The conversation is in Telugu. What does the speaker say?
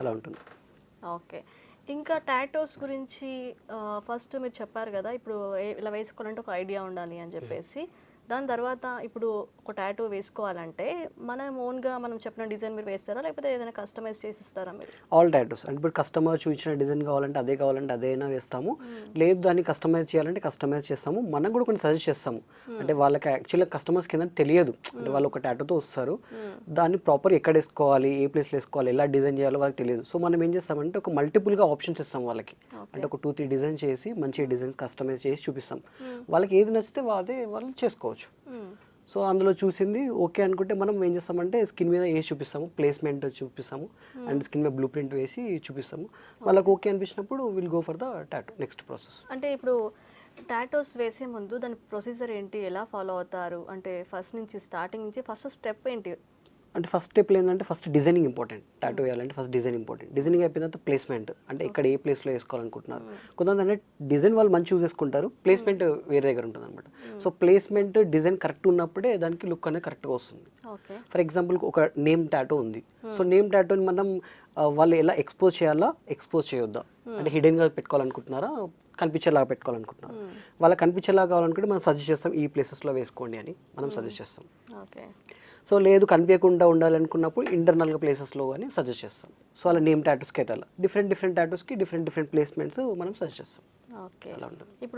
అలా ఉంటుంది. ఓకే. ఇంకా టాటోస్ గురించి ఫస్ట్ మీరు చెప్పారు కదా ఇప్పుడు ఇలా వేసుకోవాలంటే ఒక ఐడియా ఉండాలి అని చెప్పేసి. దాని తర్వాత ఇప్పుడు ఒక టాటో వేసుకోవాలంటే మనం ఓన్గా మనం చెప్పిన డిజైన్ మీరు వేస్తారా? లేకపోతే ఏదైనా కస్టమైజ్ చేసి ఇస్తారా మీరు? ఆల్ టాటూస్ అంటే ఇప్పుడు కస్టమర్ చూపించిన డిజైన్ కావాలంటే అదే కావాలంటే అదైనా వేస్తాము. లేదు దాన్ని కస్టమైజ్ చేయాలంటే కస్టమైజ్ చేస్తాము. మనకు కూడా కొన్ని సజెస్ట్ చేస్తాము. అంటే వాళ్ళకి యాక్చువల్గా కస్టమర్స్ కింద తెలియదు. అంటే వాళ్ళు ఒక టాటూతో వస్తారు. దాన్ని ప్రాపర్ ఎక్కడ వేసుకోవాలి ఏ ప్లేస్లో వేసుకోవాలి ఎలా డిజైన్ చేయాలో వాళ్ళకి తెలియదు. సో మనం ఏం చేస్తామంటే ఒక మల్టిపుల్గా ఆప్షన్స్ ఇస్తాం వాళ్ళకి. అంటే ఒక టూ త్రీ డిజైన్ చేసి మంచి డిజైన్స్ కస్టమైజ్ చేసి చూపిస్తాం. వాళ్ళకి ఏది నచ్చితే అదే వాళ్ళు చేసుకోవచ్చు. సో అందులో చూసింది ఓకే అనుకుంటే మనం ఏం చేస్తామంటే స్కిన్ మీద వేసి చూపిస్తాము ప్లేస్మెంట్ చూపిస్తాము అండ్ స్కిన్ మీద బ్లూ ప్రింట్ వేసి చూపిస్తాము. వాళ్ళకి ఓకే అనిపించినప్పుడు will go for the tattoo next process అంటే ఇప్పుడు టాటోస్ వేసే ముందు దాని ప్రొసీజర్ ఏంటి? ఎలా ఫాలో అవుతారు? అంటే ఫస్ట్ నుంచి స్టార్టింగ్ నుంచి ఫస్ట్ స్టెప్ ఏంటి? అంటే ఫస్ట్ స్టెప్ ఏంటంటే ఫస్ట్ డిజైనింగ్ ఇంపార్టెంట్ టాటూ వేయాలంటే ఫస్ట్ డిజైన్ ఇంపార్టెంట్ డిజైనింగ్ అయిపోయిన తర్వాత ప్లేస్మెంట్ అంటే ఇక్కడ ఏ ప్లేస్లో వేసుకోవాలనుకుంటున్నారు. కొంతమంది అంటే డిజైన్ వాళ్ళు మంచి చూస్ చేసుకుంటారు. ప్లేస్మెంట్ వేరే దగ్గర ఉంటుంది అనమాట సో ప్లేస్మెంట్ డిజైన్ కరెక్ట్ ఉన్నప్పుడే దానికి లుక్ అనేది కరెక్ట్గా వస్తుంది. ఫర్ ఎగ్జాంపుల్ ఒక నేమ్ టాటూ ఉంది. సో నేమ్ టాటూని మనం వాళ్ళు ఎలా ఎక్స్పోజ్ చేయాలా? ఎక్స్పోజ్ చేయొద్దా? అంటే హిడెన్గా పెట్టుకోవాలనుకుంటున్నారా? కనిపించేలాగా పెట్టుకోవాలనుకుంటున్నారా? వాళ్ళకి కనిపించేలాగా కావాలనుకుంటే మనం సజెస్ట్ చేస్తాం ఈ ప్లేసెస్లో వేసుకోండి అని మనం సజెస్ట్ చేస్తాం. ఓకే. సో లేదు కనిపించకుండా ఉండాలనుకున్నప్పుడు ఇంటర్నల్గా ప్లేసెస్లో అని సజెస్ట్ చేస్తాం. సో అలా నేమ్ టాటూస్కి అయితే అలా. డిఫరెంట్ డిఫరెంట్ టాటూస్కి డిఫరెంట్ డిఫరెంట్ ప్లేస్మెంట్స్ మనం సజెస్ట్ చేస్తాం. ఓకే. అలా ఉంటుంది. ఇప్పుడు